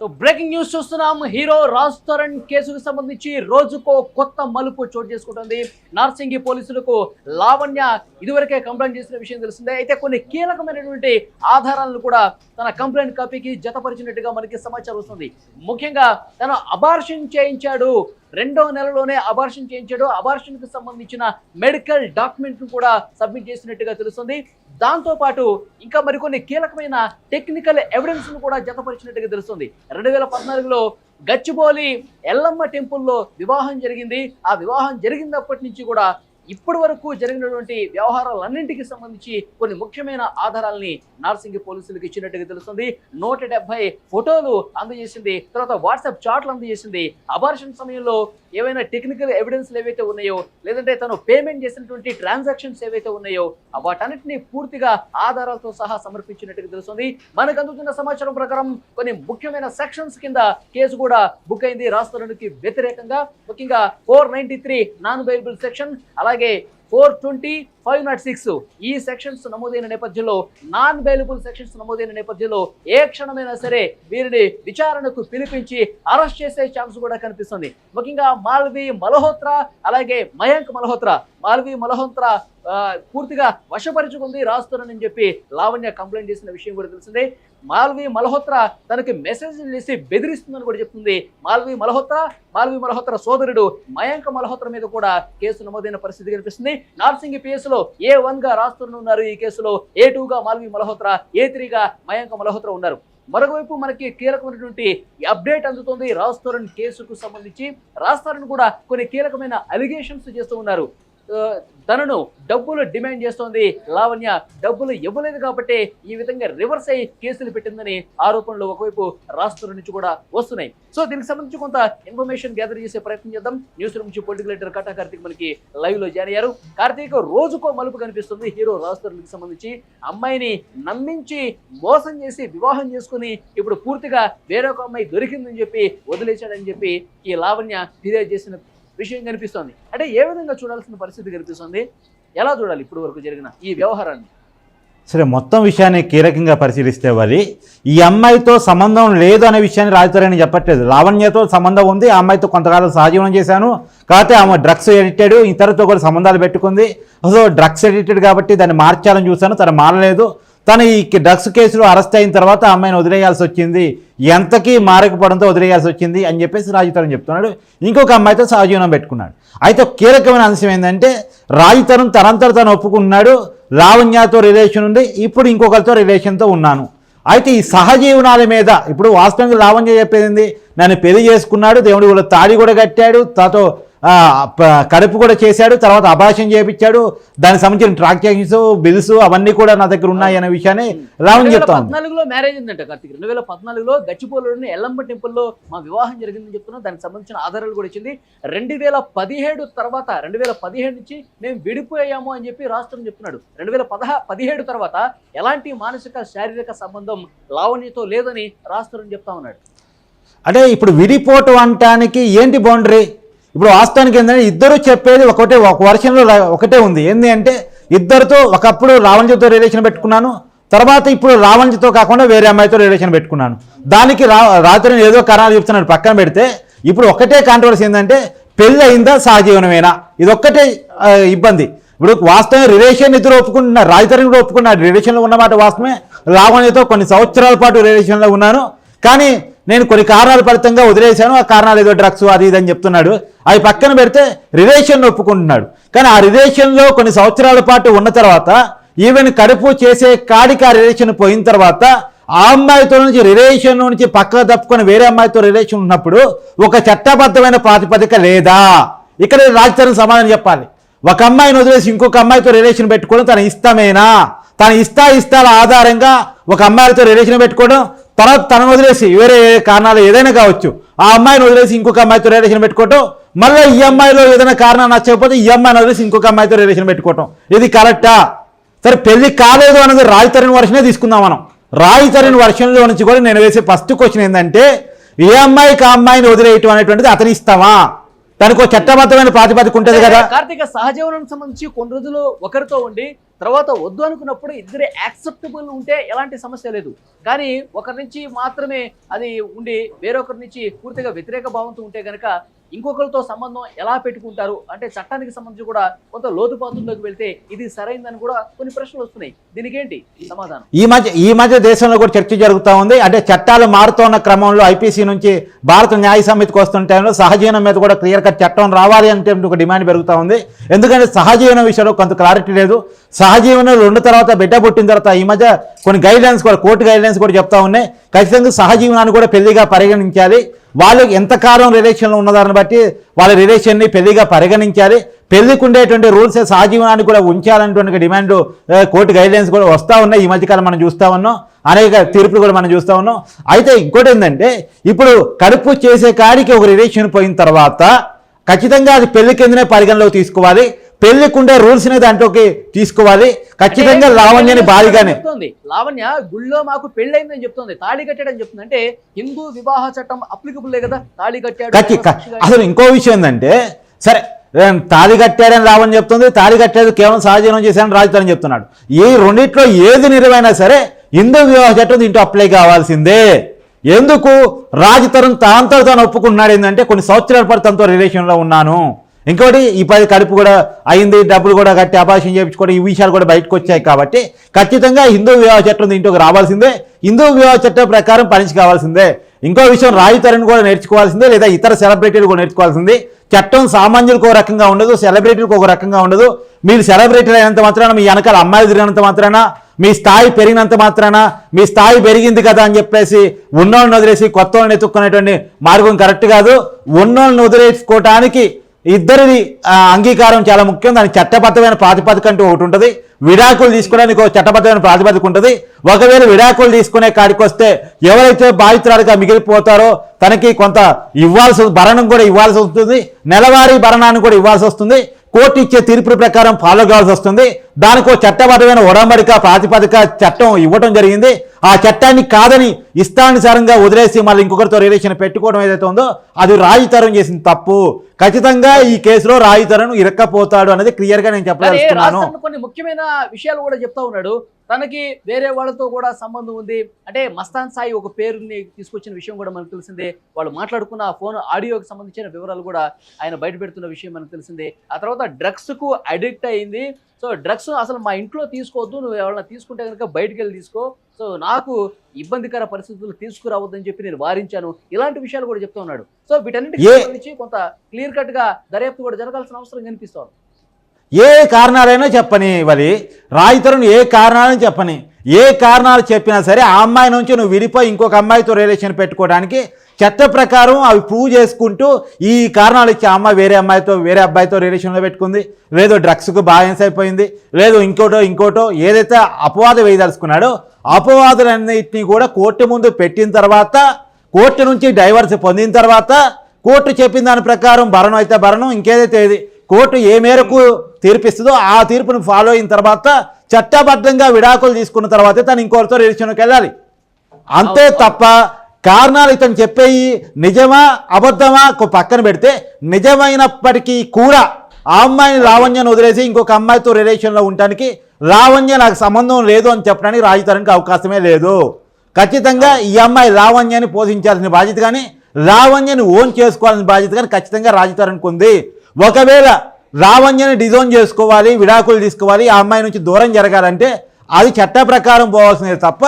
So breaking news చూస్తున్నాం. Hero Raj Tarun కేసుకు సంబంధించి రోజుకో కొత్త మలుపు చోటు చేసుకుంటుంది. నార్సింగి పోలీసులకు లావణ్య ఇదివరకే కంప్లైంట్ చేసిన విషయం తెలిసిందే. అయితే కొన్ని కీలకమైనటువంటి ఆధారాలను కూడా తన కంప్లైంట్ కాపీకి జతపరిచినట్టుగా మనకి సమాచారం వస్తుంది. ముఖ్యంగా తను అబార్షన్ చేయించాడు. రెండో నెలలోనే అబార్షన్ చేయించాడు. అబార్షన్కు సంబంధించిన మెడికల్ డాక్యుమెంట్ను కూడా సబ్మిట్ చేసినట్టుగా తెలుస్తుంది. దాంతోపాటు ఇంకా మరికొన్ని కీలకమైన టెక్నికల్ ఎవిడెన్స్ను కూడా జతపరిచినట్టుగా తెలుస్తుంది. రెండు వేల పద్నాలుగులో గచ్చిబౌలి ఎల్లమ్మ టెంపుల్లో వివాహం జరిగింది. ఆ వివాహం జరిగినప్పటి నుంచి కూడా ఇప్పటి వరకు జరిగినటువంటి వ్యవహారాలన్నింటికి సంబంధించి కొన్ని ముఖ్యమైన ఆధారాలని నార్సింగి పోలీసులకు ఇచ్చినట్టుగా తెలుస్తుంది. నూట ఫోటోలు అందజేసింది తర్వాత వాట్సాప్ చాట్లు అందజేసింది. అబార్షన్ సమయంలో ఏవైనా టెక్నికల్ ఎవిడెన్స్లు ఏవైతే ఉన్నాయో లేదంటే తను పేమెంట్ చేసినటువంటి ట్రాన్సాక్షన్స్ ఏవైతే ఉన్నాయో వాటన్నిటిని పూర్తిగా ఆధారాలతో సహా సమర్పించినట్టుగా తెలుస్తుంది. మనకు అందుతున్న సమాచారం ప్రకారం కొన్ని ముఖ్యమైన సెక్షన్స్ కింద కేసు కూడా బుక్ అయింది. రాష్ట్రానికి వ్యతిరేకంగా ముఖ్యంగా four ninety three non bailable section అలాగే four twenty five not six ఈ సెక్షన్స్ నమోదైన నేపథ్యంలో నాన్ బెయిలబుల్ సెక్షన్స్ నమోదైన నేపథ్యంలో ఏ క్షణమైనా సరే వీరిని విచారణకు పిలిపించి అరెస్ట్ చేసే ఛాన్స్ కూడా కనిపిస్తుంది. ముఖ్యంగా మాల్వి మల్హోత్రా అలాగే మయాంక్ మల్హోత్రా. మాల్వి మల్హోత్రా పూర్తిగా వశపరుచుకుంది రాస్తున్నానని చెప్పి లావణ్య కంప్లైంట్ చేసిన విషయం కూడా తెలిసిందే. మాల్వి మల్హోత్రా తనకి మెసేజ్ చేసి బెదిరిస్తుందని కూడా చెప్తుంది. మాల్వి మల్హోత్రా మాల్వి మల్హోత్రా సోదరుడు మయాంక మల్హోత్రా మీద కూడా కేసు నమోదైన పరిస్థితి కనిపిస్తుంది. నార్సింగి పిఎస్లో ఏ వన్గా రాస్తున్నారు ఈ కేసులో ఏ టూగా మాల్వి మల్హోత్రా ఏ త్రీగా మయాంక మల్హోత్రా ఉన్నారు. మరొకవైపు మనకి కీలకమైనటువంటి అప్డేట్ అందుతుంది. రాస్తారన్ కేసుకు సంబంధించి రాస్తారన్ కూడా కొన్ని కీలకమైన అలిగేషన్స్ చేస్తూ ఉన్నారు. తనను డబ్బులు డిమాండ్ చేస్తోంది. లావణ్య డబ్బులు ఇవ్వలేదు కాబట్టి ఈ విధంగా రివర్స్ అయ్యి కేసులు పెట్టిందని ఆరోపణలు ఒకవైపు రాష్ట్రం నుంచి కూడా వస్తున్నాయి. సో దీనికి సంబంధించి కొంత ఇన్ఫర్మేషన్ గ్యాదర్ చేసే ప్రయత్నం చేద్దాం. న్యూస్ నుంచి పొలిటికల్ లీడర్ కటా కార్తీక్ మనకి లైవ్లో జాయిన్ అయ్యారు. కార్తీక్ రోజుకో మలుపు కనిపిస్తుంది. హీరో రాష్ట్రానికి సంబంధించి అమ్మాయిని నమ్మించి మోసం చేసి వివాహం చేసుకుని ఇప్పుడు పూర్తిగా వేరొక అమ్మాయి దొరికిందని చెప్పి వదిలేశాడని చెప్పి ఈ లావణ్య ఫిర్యాదు చేసిన విషయం కనిపిస్తోంది. అంటే ఏ విధంగా చూడాల్సిన పరిస్థితి కనిపిస్తుంది? ఎలా చూడాలి ఇప్పుడు వరకు జరిగిన ఈ వ్యవహారాన్ని? సరే మొత్తం విషయాన్ని కీలకంగా పరిశీలిస్తే మరి ఈ అమ్మాయితో సంబంధం లేదు అనే విషయాన్ని రాజుతారని చెప్పట్లేదు. లావణ్యతో సంబంధం ఉంది ఆ అమ్మాయితో కొంతకాలం సహజీవనం చేశాను. కాకపోతే ఆమె డ్రగ్స్ ఎడిటెడ్ ఇతరులతో కూడా సంబంధాలు పెట్టుకుంది. సో డ్రగ్స్ ఎడిటెడ్ కాబట్టి దాన్ని మార్చాలని చూశాను తను మారలేదు. తను ఈ డ్రగ్స్ కేసులో అరెస్ట్ అయిన తర్వాత అమ్మాయిని వదిలేయాల్సి వచ్చింది. ఎంతకీ మారకపోవడంతో వదిలేయాల్సి వచ్చింది అని చెప్పేసి రాజుతరం చెప్తున్నాడు. ఇంకొక అమ్మాయితో సహజీవనం పెట్టుకున్నాడు. అయితే కీలకమైన అంశం ఏంటంటే రాజుతరం తనంతట తను ఒప్పుకున్నాడు లావణ్యతో రిలేషన్ ఉంది. ఇప్పుడు ఇంకొకరితో రిలేషన్తో ఉన్నాను. అయితే ఈ సహజీవనాల మీద ఇప్పుడు వాస్తవంగా లావణ్య చెప్పేది నన్ను పెళ్ళి చేసుకున్నాడు. దేవుడి కూడా తాడి కూడా కట్టాడు. తాతో కడుపు కూడా చేశాడు తర్వాత అభాషణ చేయించాడు దానికి సంబంధించిన ట్రాన్సాక్షన్స్ బిల్స్ అవన్నీ కూడా నా దగ్గర ఉన్నాయి అనే విషయాన్ని లావణ్య చెప్తా ఉంది పద్నాలుగులో మ్యారేజ్ ఉందంట కార్తీక్. రెండు వేల పద్నాలుగులో గచ్చిపోలోని ఎల్లమ్మ టెంపుల్లో మా వివాహం జరిగిందని చెప్తున్నా దానికి సంబంధించిన ఆధారాలు కూడా ఇచ్చింది. రెండు వేల పదిహేడు తర్వాత రెండు వేల పదిహేడు నుంచి మేము విడిపోయాము అని చెప్పి రాష్ట్రం చెప్తున్నాడు. రెండు వేల పదహా పదిహేడు తర్వాత ఎలాంటి మానసిక శారీరక సంబంధం లావణ్యతో లేదని రాష్ట్రం చెప్తా ఉన్నాడు. అంటే ఇప్పుడు విడిపోవటం అనటానికి ఏంటి బౌండరీ ఇప్పుడు వాస్తవానికి ఏంటంటే ఇద్దరు చెప్పేది ఒకటే ఒక వర్షంలో ఒకటే ఉంది. ఏంటి అంటే ఇద్దరితో ఒకప్పుడు రావణ్యతో రిలేషన్ పెట్టుకున్నాను తర్వాత ఇప్పుడు రావణ్యతో కాకుండా వేరే అమ్మాయితో రిలేషన్ పెట్టుకున్నాను. దానికి రా రాత్రి ఏదో కారణాలు చెప్తున్నాడు పక్కన పెడితే ఇప్పుడు ఒకటే కాంట్రవర్సీ ఏంటంటే పెళ్ళి అయిందా సహజీవనమేనా? ఇదొక్కటే ఇబ్బంది. ఇప్పుడు వాస్తవం రిలేషన్ ఇద్దరు ఒప్పుకుంటున్నారు రాజధాని కూడా ఒప్పుకున్నాడు రిలేషన్లో ఉన్నమాట వాస్తవమే. రావణ్యతో కొన్ని సంవత్సరాల పాటు రిలేషన్లో ఉన్నాను. కానీ నేను కొన్ని కారణాల ఫలితంగా వదిలేశాను. ఆ కారణాలు ఏదో డ్రగ్స్ అది ఇది అని చెప్తున్నాడు. అవి పక్కన పెడితే రిలేషన్ ఒప్పుకుంటున్నాడు. కానీ ఆ రిలేషన్లో కొన్ని సంవత్సరాల పాటు ఉన్న తర్వాత ఈవెన్ కడుపు చేసే కాడికి ఆ రిలేషన్ పోయిన తర్వాత ఆ అమ్మాయితో నుంచి రిలేషన్ నుంచి పక్కన తప్పుకొని వేరే అమ్మాయితో రిలేషన్ ఉన్నప్పుడు ఒక చట్టబద్ధమైన ప్రాతిపదిక లేదా? ఇక్కడ రాజధాని సమాధానం చెప్పాలి. ఒక అమ్మాయిని వదిలేసి ఇంకొక అమ్మాయితో రిలేషన్ పెట్టుకోవడం తన ఇష్టమేనా? తన ఇష్ట ఇష్టాల ఆధారంగా ఒక అమ్మాయితో రిలేషన్ పెట్టుకోవడం తర్వాత తనను వదిలేసి వేరే కారణాలు ఏదైనా కావచ్చు ఆ అమ్మాయిని వదిలేసి ఇంకొక అమ్మాయితో రిలేషన్ పెట్టుకోవటం మళ్ళీ ఈ అమ్మాయిలో ఏదైనా కారణం నచ్చకపోతే ఈ అమ్మాయిని వదిలేసి ఇంకొక అమ్మాయితో రిలేషన్ పెట్టుకోవటం. ఇది కరెక్టా సరే పెళ్ళి కాలేదు అనేది రాయి తరుణ్ వర్షనే తీసుకుందాం మనం. రాయి తరుణ్ వర్షంలో నుంచి కూడా నేను వేసే ఫస్ట్ క్వశ్చన్ ఏంటంటే ఏ అమ్మాయికి ఆ అమ్మాయిని వదిలేయటం అనేటువంటిది అతని ఇస్తామా దానికి ఒక చట్టబద్ధమైన ప్రాతిపదిక ఉంటుంది కదా. కార్తీక సహజీవనం సంబంధించి కొన్ని రోజులు ఒకరితో ఉండి తర్వాత వద్దు అనుకున్నప్పుడు ఇద్దరే యాక్సెప్టబుల్ ఉంటే ఎలాంటి సమస్య లేదు. కానీ ఒకరి నుంచి మాత్రమే అది ఉండి వేరొకరి నుంచి పూర్తిగా వ్యతిరేక భావంతో ఉంటే కనుక ఇంకొకరితో సంబంధం ఎలా పెట్టుకుంటారు? అంటే చట్టానికి సంబంధించి కూడా కొంత లోతుపాతుల్లోకి వెళ్తే ఇది సరైందని కూడా కొన్ని ప్రశ్నలు వస్తున్నాయి. దీనికి ఏంటి సమాధానం? ఈ మధ్య ఈ మధ్య దేశంలో కూడా చర్చ జరుగుతూ ఉంది. అంటే చట్టాలు మారుతున్న క్రమంలో ఐపీసీ నుంచి భారత న్యాయ సమితికి వస్తున్న సహజీవనం మీద కూడా క్లియర్ కట్ చట్టం రావాలి అంటే ఒక డిమాండ్ పెరుగుతూ ఉంది. ఎందుకంటే సహజీవనం విషయంలో కొంత క్లారిటీ లేదు. సహజీవనం రెండు తర్వాత బిడ్డ పుట్టిన తర్వాత ఈ మధ్య కొన్ని గైడ్లైన్స్ కూడా కోర్టు గైడ్లైన్స్ కూడా చెప్తా ఉన్నాయి. ఖచ్చితంగా సహజీవనాన్ని కూడా పెళ్ళిగా పరిగణించాలి. వాళ్ళు ఎంతకాలం రిలేషన్లో ఉన్నదాన్ని బట్టి వాళ్ళ రిలేషన్ని పెళ్ళిగా పరిగణించాలి. పెళ్ళికి ఉండేటువంటి రూల్స్ సహజీవనాన్ని కూడా ఉంచాలనేటువంటి డిమాండ్ కోర్టు గైడ్లైన్స్ కూడా వస్తూ ఉన్నాయి. ఈ మధ్యకాలం మనం చూస్తూ ఉన్నాం. అనేక తీర్పులు కూడా మనం చూస్తూ ఉన్నాం. అయితే ఇంకోటి ఏంటంటే ఇప్పుడు కడుపు చేసే కాడికి ఒక రిలేషన్ పోయిన తర్వాత ఖచ్చితంగా అది పెళ్ళి కిందనే పరిగణలోకి తీసుకోవాలి. పెళ్ళికి ఉండే రూల్స్ని దాంట్లోకి తీసుకోవాలి. ఖచ్చితంగా లావణ్యని భారీగానే చెప్తోంది. లావణ్య గుళ్ళో మాకు పెళ్ళైందని చెప్తోంది. తాళి కట్టాడని చెప్తుంది. అంటే హిందూ వివాహ చట్టం అప్లికబుల్ కదా? తాళి కట్టాడు అసలు ఇంకో విషయం ఏంటంటే సరే తాళి కట్టాడని రావని చెప్తుంది తాళి కట్టలేదు కేవలం సహజీవనం చేశాడని రాజుతారని చెప్తున్నాడు. ఈ రెండిట్లో ఏది నిజమైనా సరే హిందూ వివాహ చట్టం దీంట్లో అప్లై కావాల్సిందే. ఎందుకు? రాజతరం తాంతో తాను ఒప్పుకున్నాడు ఏంటంటే కొన్ని సంవత్సరాల పాటు తనతో రిలేషన్లో ఉన్నాను. ఇంకోటి ఈ పది కడుపు కూడా అయింది డబ్బులు కూడా కట్టి అపాషన్ చేయించుకోవడం ఈ విషయాలు కూడా బయటకు వచ్చాయి కాబట్టి ఖచ్చితంగా హిందూ వివాహ చట్టం దీంట్లోకి రావాల్సిందే. హిందూ వివాహ చట్టం ప్రకారం పనిచి కావాల్సిందే. ఇంకో విషయం రాయితరని కూడా నేర్చుకోవాల్సిందే లేదా ఇతర సెలబ్రిటీలు కూడా నేర్చుకోవాల్సింది. చట్టం సామాన్యులకు ఒక రకంగా ఉండదు సెలబ్రిటీలకు ఒక రకంగా ఉండదు. మీరు సెలబ్రిటీలు అయినంత మాత్రాన మీ వెనకాల అమ్మాయిలు తిరిగినంత మాత్రాన మీ స్థాయి పెరిగినంత మాత్రాన మీ స్థాయి పెరిగింది కదా అని చెప్పేసి ఉన్నోళ్ళని వదిలేసి కొత్త వాళ్ళని ఎత్తుక్కునేటువంటి మార్గం కరెక్ట్ కాదు. ఉన్నోళ్ళని వదిలేసుకోవటానికి ఇద్దరిది అంగీకారం చాలా ముఖ్యం. దానికి చట్టబద్ధమైన ప్రాతిపదిక అంటూ ఒకటి ఉంటుంది. విడాకులు తీసుకోవడానికి ఒక చట్టబద్ధమైన ప్రాతిపదిక ఉంటుంది. ఒకవేళ విడాకులు తీసుకునే కాడికి వస్తే ఎవరైతే బాధితురాలుగా మిగిలిపోతారో తనకి కొంత ఇవ్వాల్సి భరణం కూడా ఇవ్వాల్సి వస్తుంది. నెలవారీ భరణాన్ని కూడా ఇవ్వాల్సి వస్తుంది. కోర్టు ఇచ్చే తీర్పు ప్రకారం ఫాలో కావాల్సి వస్తుంది. దానికి ఒక చట్టబద్ధమైన ఉడంబడిక ప్రాతిపదిక చట్టం ఇవ్వడం జరిగింది. ఆ చట్టాన్ని కాదని ఇష్టానుసారంగా వదిలేసి మళ్ళీ ఇంకొకరితో రిలేషన్ పెట్టుకోవడం ఏదైతే ఉందో అది రాయితరం చేసిన తప్పు. ఖచ్చితంగా ఈ కేసులో రాయితరం ఇరక్కపోతాడు అనేది క్లియర్గా నేను కానీ చెప్పదలుచుకున్నాను. కొన్ని ముఖ్యమైన విషయాలు కూడా చెప్తా ఉన్నాడు. తనకి వేరే వాళ్ళతో కూడా సంబంధం ఉంది. అంటే మస్తాన్ సాయి ఒక పేరుని తీసుకొచ్చిన విషయం కూడా మనకు తెలిసిందే. వాళ్ళు మాట్లాడుకున్న ఆ ఫోన్ ఆడియోకి సంబంధించిన వివరాలు కూడా ఆయన బయట పెడుతున్న విషయం మనకు తెలిసిందే. ఆ తర్వాత డ్రగ్స్కు అడిక్ట్ అయింది. సో డ్రగ్స్ అసలు మా ఇంట్లో తీసుకోవద్దు నువ్వు ఎవరైనా తీసుకుంటే కనుక బయటికి వెళ్ళి తీసుకో. సో నాకు ఇబ్బందికర పరిస్థితులు తీసుకురావద్దని చెప్పి నేను వారించాను. ఇలాంటి విషయాలు కూడా చెప్తా ఉన్నాడు. సో వీటన్నిటికి ఏ- సంబంధించి కొంత క్లియర్ కట్గా దర్యాప్తు కూడా జరగాల్సిన అవసరం కనిపిస్తోంది. ఏ కారణాలైనా చెప్పని వలి రాయితరం ఏ కారణాలని చెప్పని ఏ కారణాలు చెప్పినా సరే ఆ అమ్మాయి నుంచి నువ్వు విడిపోయి ఇంకొక అమ్మాయితో రిలేషన్ పెట్టుకోవడానికి చట్ట ప్రకారం అవి ప్రూవ్ చేసుకుంటూ ఈ కారణాలు ఇచ్చి ఆ అమ్మాయి వేరే అమ్మాయితో వేరే అబ్బాయితో రిలేషన్లో పెట్టుకుంది. లేదు డ్రగ్స్కు బాయన్స్ అయిపోయింది. లేదు ఇంకోటో ఇంకోటో ఏదైతే అపవాదం వేయదలుచుకున్నాడో అపవాదులన్నింటినీ కూడా కోర్టు ముందు పెట్టిన తర్వాత కోర్టు నుంచి డైవర్స్ పొందిన తర్వాత కోర్టు చెప్పిన దాని ప్రకారం భరణం అయితే భరణం ఇంకేదైతే ఏది కోర్టు ఏ మేరకు తీర్పిస్తుందో ఆ తీర్పును ఫాలో అయిన తర్వాత చట్టబద్ధంగా విడాకులు తీసుకున్న తర్వాతే తను ఇంకోరితో రిలేషన్కి వెళ్ళాలి. అంతే తప్ప కారణాలు ఇతను చెప్పేయి నిజమా అబద్ధమా ఒక పక్కన పెడితే నిజమైనప్పటికీ కూడా ఆ అమ్మాయిని లావణ్యను వదిలేసి ఇంకొక అమ్మాయితో రిలేషన్లో ఉండటానికి లావణ్య నాకు సంబంధం లేదు అని చెప్పడానికి రాజుతానికి అవకాశమే లేదు. ఖచ్చితంగా ఈ అమ్మాయి లావణ్యాన్ని పోషించాల్సిన బాధ్యత కానీ లావణ్యని ఓన్ చేసుకోవాల్సిన బాధ్యత కానీ ఖచ్చితంగా రాజుతారానికి ఉంది. ఒకవేళ లావణ్యని డిజోన్ చేసుకోవాలి విడాకులు తీసుకోవాలి ఆ అమ్మాయి నుంచి దూరం జరగాలంటే అది చట్ట ప్రకారం పోవాల్సిందే తప్ప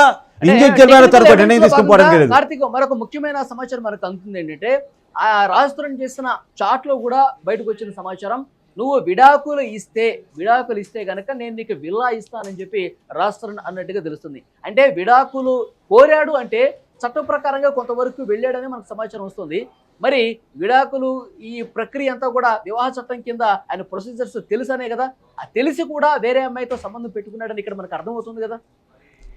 కార్తీక్ మరొక ముఖ్యమైన సమాచారం మనకు అందుతుంది ఏంటంటే ఆ రాజస్థానం చేసిన చాట్లో కూడా బయటకు వచ్చిన సమాచారం నువ్వు విడాకులు ఇస్తే విడాకులు ఇస్తే గనక నేను నీకు విల్లా ఇస్తానని చెప్పి రాజస్థాన్ అన్నట్టుగా తెలుస్తుంది. అంటే విడాకులు కోరాడు అంటే చట్ట ప్రకారంగా కొంతవరకు వెళ్ళాడని మనకు సమాచారం వస్తుంది. మరి విడాకులు ఈ ప్రక్రియ అంతా కూడా వివాహ చట్టం కింద ఆయన ప్రొసీజర్స్ తెలుసనే కదా? ఆ తెలిసి కూడా వేరే అమ్మాయితో సంబంధం పెట్టుకున్నాడని ఇక్కడ మనకు అర్థమవుతుంది కదా?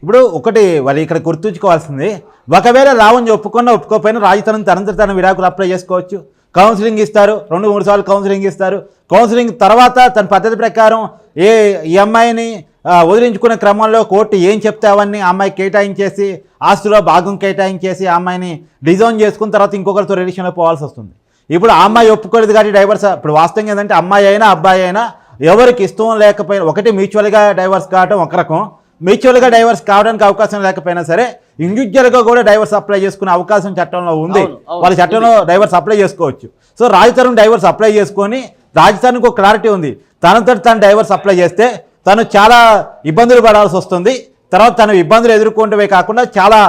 ఇప్పుడు ఒకటి వాళ్ళు ఇక్కడ గుర్తుంచుకోవాల్సింది ఒకవేళ లావణ్య ఒప్పుకున్నా ఒప్పుకోకపోయినా రాజతనం తనంతట తన విడాకులు అప్లై చేసుకోవచ్చు. కౌన్సిలింగ్ ఇస్తారు రెండు మూడు సార్లు కౌన్సిలింగ్ ఇస్తారు. కౌన్సిలింగ్ తర్వాత తన పద్ధతి ప్రకారం ఏ ఈ అమ్మాయిని వదిలించుకునే క్రమంలో కోర్టు ఏం చెప్తే అవన్నీ అమ్మాయి కేటాయించేసి ఆస్తిలో భాగం కేటాయించేసి ఆ అమ్మాయిని డిజైన్ చేసుకున్న తర్వాత ఇంకొకరితో రిలేషన్లో పోవాల్సి వస్తుంది. ఇప్పుడు ఆ అమ్మాయి ఒప్పుకోలేదు కాబట్టి డైవర్స్ ఇప్పుడు వాస్తవంగా ఏంటంటే అమ్మాయి అయినా అబ్బాయి అయినా ఎవరికి ఇష్టం లేకపోయినా ఒకటి మ్యూచువల్గా డైవర్స్ కావడం ఒక రకం. మ్యూచువల్గా డైవర్స్ కావడానికి అవకాశం లేకపోయినా సరే ఇండివిజువల్గా కూడా డైవర్స్ అప్లై చేసుకునే అవకాశం చట్టంలో ఉంది. వాళ్ళ చట్టంలో డైవర్స్ అప్లై చేసుకోవచ్చు. సో రాజతరుణ్ డైవర్స్ అప్లై చేసుకొని రాజధానికి ఒక క్లారిటీ ఉంది. తనంతట తను డైవర్స్ అప్లై చేస్తే తను చాలా ఇబ్బందులు పడాల్సి వస్తుంది. తర్వాత తను ఇబ్బందులు ఎదుర్కొంటమే కాకుండా చాలా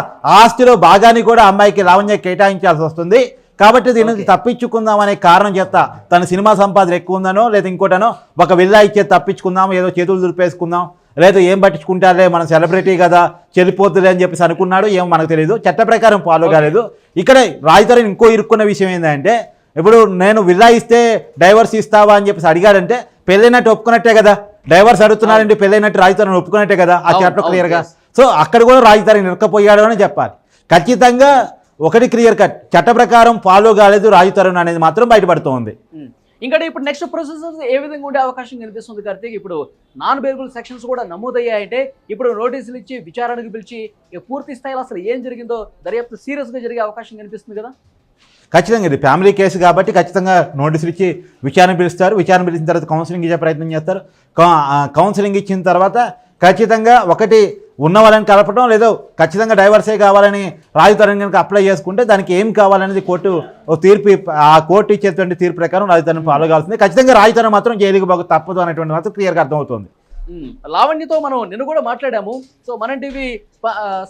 ఆస్తిలో భాగాన్ని కూడా అమ్మాయికి లావణ్య కేటాయించాల్సి వస్తుంది. కాబట్టి దీని నుంచి తప్పించుకుందాం అనే కారణం చేత తన సినిమా సంపాదన ఎక్కువ ఉందనో లేదా ఇంకోటనో ఒక విల్లా ఇచ్చే తప్పించుకుందాం ఏదో చేతులు దులిపేసుకుందాం లేదా ఏం పట్టించుకుంటారులే మనం సెలబ్రిటీ కదా చెల్లిపోతుంది అని చెప్పేసి అనుకున్నాడు ఏమో మనకు తెలియదు చట్ట ప్రకారం ఫాలో కాలేదు. ఇక్కడ రాజధాని ఇంకో ఇరుక్కున్న విషయం ఏంటంటే ఇప్పుడు నేను విల్లా ఇస్తే డైవర్స్ ఇస్తావా అని చెప్పేసి అడిగాడంటే పెళ్ళైనట్టు ఒప్పుకున్నట్టే కదా. డైవర్స్ అడుగుతున్నాడంటే పెళ్ళైనట్టు రాజధాని ఒప్పుకున్నట్టే కదా ఆ చట్టం క్లియర్గా. సో అక్కడ కూడా రాజధాని నిరకపోయాడు అని చెప్పాలి. ఖచ్చితంగా ఒకటి క్లియర్ కట్. చట్ట ప్రకారం ఫాలో కాలేదు రాజతరుణ్ అనేది మాత్రం బయటపడుతోంది. ఉమ్. ఇంకా ఇప్పుడు నెక్స్ట్ ప్రొసెసర్స్ ఏ విధంగా ఉండే అవకాశం కనిపిస్తుంది కార్తీక్? ఇప్పుడు నాన్ బెయిలబుల్ సెక్షన్స్ కూడా నమోదయ్యాయంటే ఇప్పుడు నోటీసులు ఇచ్చి విచారణకు పిలిచి పూర్తి స్థాయిలో అసలు ఏం జరిగిందో దర్యాప్తు సీరియస్గా జరిగే అవకాశం కనిపిస్తుంది కదా? ఖచ్చితంగా ఇది ఫ్యామిలీ కేసు కాబట్టి ఖచ్చితంగా నోటీసులు ఇచ్చి విచారణ పిలుస్తారు. విచారణ పిలిచిన తర్వాత కౌన్సిలింగ్ ఇచ్చే ప్రయత్నం చేస్తారు. కౌన్సిలింగ్ ఇచ్చిన తర్వాత ఖచ్చితంగా ఒకటి ఉన్న వాళ్ళని కలపడం లేదో ఖచ్చితంగా డైవర్సే కావాలని రాజధాని కనుక అప్లై చేసుకుంటే దానికి ఏం కావాలనేది కోర్టు ఓ తీర్పు ఆ కోర్టు ఇచ్చేటువంటి తీర్పు ప్రకారం రాజధాని ఫాలో కావాల్సింది. ఖచ్చితంగా రాజధాని మాత్రం జైలుకి బాగు తప్పదు అనేటువంటి మాత్రం క్లియర్గా అర్థమవుతుంది. లావణ్యతో మనం నిన్ను కూడా మాట్లాడాము. సో మనం టీవీ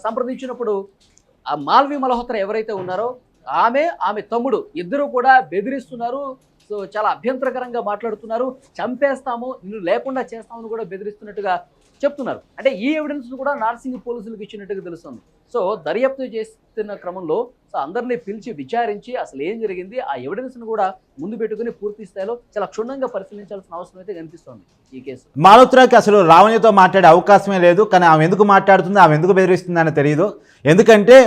సంప్రదించినప్పుడు ఆ మాల్వి మల్హోత్రా ఎవరైతే ఉన్నారో ఆమె ఆమె తమ్ముడు ఇద్దరు కూడా బెదిరిస్తున్నారు. సో చాలా అభ్యంతరకరంగా మాట్లాడుతున్నారు. చంపేస్తాము నిన్ను లేకుండా చేస్తామని కూడా బెదిరిస్తున్నట్టుగా చెప్తున్నారు. అంటే ఈ ఎవిడెన్స్ కూడా నార్సింగ్ పోలీసులకు ఇచ్చినట్టుగా తెలుస్తుంది. సో దర్యాప్తు చేస్తున్న క్రమంలో సో అందరినీ పిలిచి విచారించి అసలు ఏం జరిగింది ఆ ఎవిడెన్స్ను కూడా ముందు పెట్టుకుని పూర్తి స్థాయిలో చాలా క్షుణ్ణంగా పరిశీలించాల్సిన అవసరం అయితే కనిపిస్తోంది ఈ కేసు. మాలోత్రాకి అసలు రావణ్యతో మాట్లాడే అవకాశమే లేదు కానీ ఆమె ఎందుకు మాట్లాడుతుంది ఆమె ఎందుకు బెదిరిస్తుంది అని తెలియదు ఎందుకంటే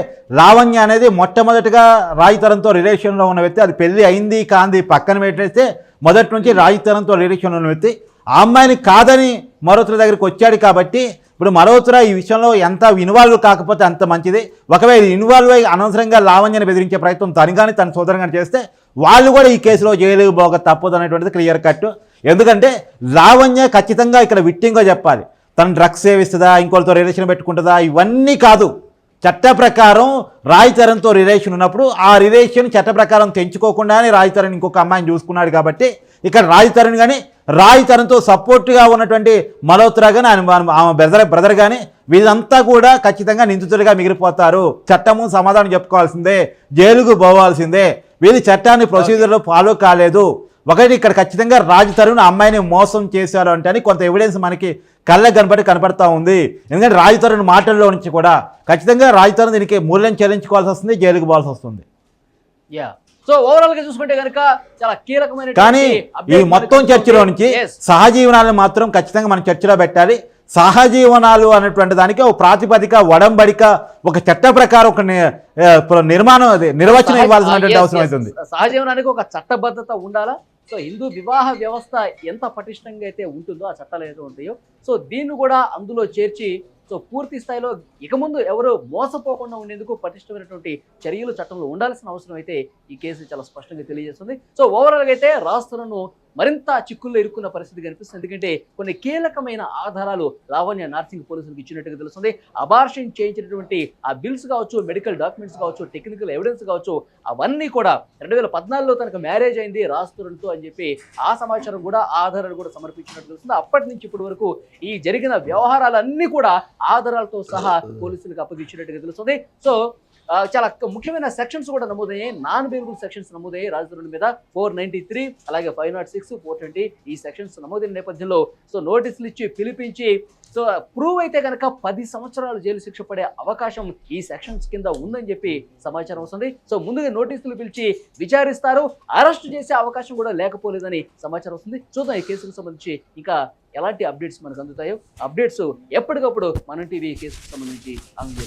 లావణ్య అనేది మొట్టమొదటిగా రాయితరంతో రిలేషన్లో ఉన్న వ్యక్తి. అది పెళ్ళి అయింది కాంది పక్కన పెట్టేస్తే మొదటి నుంచి రాయితరంతో రిలేషన్లో ఉన్న వ్యక్తి. ఆ అమ్మాయిని కాదని మరోతుల దగ్గరికి వచ్చాడు కాబట్టి ఇప్పుడు మరోతుర ఈ విషయంలో ఎంత ఇన్వాల్వ్ కాకపోతే అంత మంచిది. ఒకవేళ ఇన్వాల్వ్ అయ్యి అనవసరంగా లావణ్యని బెదిరించే ప్రయత్నం తను కానీ తన సోదరు కానీ చేస్తే వాళ్ళు కూడా ఈ కేసులో జైలు పోక తప్పదు అనేటువంటిది క్లియర్ కట్. ఎందుకంటే లావణ్య ఖచ్చితంగా ఇక్కడ విట్టింగో చెప్పాలి. తను డ్రగ్స్ సేవిస్తుందా ఇంకోళ్ళతో రిలేషన్ పెట్టుకుంటుందా ఇవన్నీ కాదు. చట్ట ప్రకారం రాయితరంతో రిలేషన్ ఉన్నప్పుడు ఆ రిలేషన్ చట్ట ప్రకారం తెంచుకోకుండానే రాయితరన్ ఇంకొక అమ్మాయిని చూసుకున్నాడు కాబట్టి ఇక్కడ రాయితరణ్ కానీ రాయితరంతో సపోర్ట్గా ఉన్నటువంటి మల్హోత్రా కానీ ఆయన ఆమె బ్రదర్ బ్రదర్ కానీ వీళ్ళంతా కూడా ఖచ్చితంగా నిందితులుగా మిగిలిపోతారు. చట్టము సమాధానం చెప్పుకోవాల్సిందే జైలుకు పోవాల్సిందే. వీళ్ళు చట్టాన్ని ప్రొసీజర్లో ఫాలో కాలేదు. ఒకటి ఇక్కడ ఖచ్చితంగా రాజు తరుణ్ అమ్మాయిని మోసం చేశారు అంటే అని కొంత ఎవిడెన్స్ మనకి కళ్ళ కనబడి కనపడతా ఉంది. ఎందుకంటే రాజు తరుణ్ మాటల్లో నుంచి కూడా ఖచ్చితంగా రాజు తరుణ్ దీనికి మూల్యం చెల్లించుకోవాల్సి వస్తుంది జైలుకు పోవాల్సి వస్తుంది. యా సో ఓవరాల్గా చూసుకుంటే కనుక చాలా కీలకమైన కానీ ఈ మొత్తం చర్చలో నుంచి సహజీవనాలను మాత్రం ఖచ్చితంగా మనం చర్చలో పెట్టాలి. సహజీవనాలు అనేటువంటి దానికి ఒక ప్రాతిపదిక వడంబడిక ఒక చట్ట ప్రకారం ఒక నిర్మాణం అది నిర్వచనం ఇవ్వాల్సినటువంటి అవసరం అవుతుంది. సహజీవనానికి ఒక చట్టబద్ధత ఉండాలా? సో హిందూ వివాహ వ్యవస్థ ఎంత పటిష్టంగా అయితే ఉంటుందో ఆ చట్టాలు అయితే ఉంటాయో సో దీన్ని కూడా అందులో చేర్చి సో పూర్తి స్థాయిలో ఇక ముందు ఎవరు మోసపోకుండా ఉండేందుకు పటిష్టమైనటువంటి చర్యలు చట్టంలో ఉండాల్సిన అవసరం అయితే ఈ కేసు చాలా స్పష్టంగా తెలియజేస్తుంది. సో ఓవరాల్గా అయితే రాష్ట్రాలను మరింత చిక్కుల్లో ఇరుక్కున్న పరిస్థితి కనిపిస్తుంది. ఎందుకంటే కొన్ని కీలకమైన ఆధారాలు లావణ్య నార్సింగ్ పోలీసులకు ఇచ్చినట్టుగా తెలుస్తుంది. అబార్షన్ చేయించినటువంటి ఆ బిల్స్ కావచ్చు మెడికల్ డాక్యుమెంట్స్ కావచ్చు టెక్నికల్ ఎవిడెన్స్ కావచ్చు అవన్నీ కూడా రెండు వేల పద్నాలుగులో తనకు మ్యారేజ్ అయింది రాస్తురంతో అని చెప్పి ఆ సమాచారం కూడా ఆధారాలు కూడా సమర్పించినట్టు తెలుస్తుంది. అప్పటి నుంచి ఇప్పటి వరకు ఈ జరిగిన వ్యవహారాలన్నీ కూడా ఆధారాలతో సహా పోలీసులకు అప్పగించినట్టుగా తెలుస్తుంది. సో చాలా ముఖ్యమైన సెక్షన్స్ కూడా నమోదయ్యాయి. నాన్ బెయిలబుల్ సెక్షన్స్ నమోదయ్యాయి. రాజధాని మీద ఫోర్ త్రీ అలాగే five not six four twenty ఈ సెక్షన్స్ నమోదైన నేపథ్యంలో. సో నోటీసులు ఇచ్చి పిలిపించి సో ప్రూవ్ అయితే కనుక పది సంవత్సరాలు జైలు శిక్ష పడే అవకాశం ఈ సెక్షన్స్ కింద ఉందని చెప్పి సమాచారం వస్తుంది. సో ముందుగా నోటీసులు పిలిచి విచారిస్తారు. అరెస్ట్ చేసే అవకాశం కూడా లేకపోలేదని సమాచారం వస్తుంది. చూద్దాం ఈ కేసుకు సంబంధించి ఇంకా ఎలాంటి అప్డేట్స్ మనకు అందుతాయో. అప్డేట్స్ ఎప్పటికప్పుడు మన టీవీ కేసుకు సంబంధించి అందు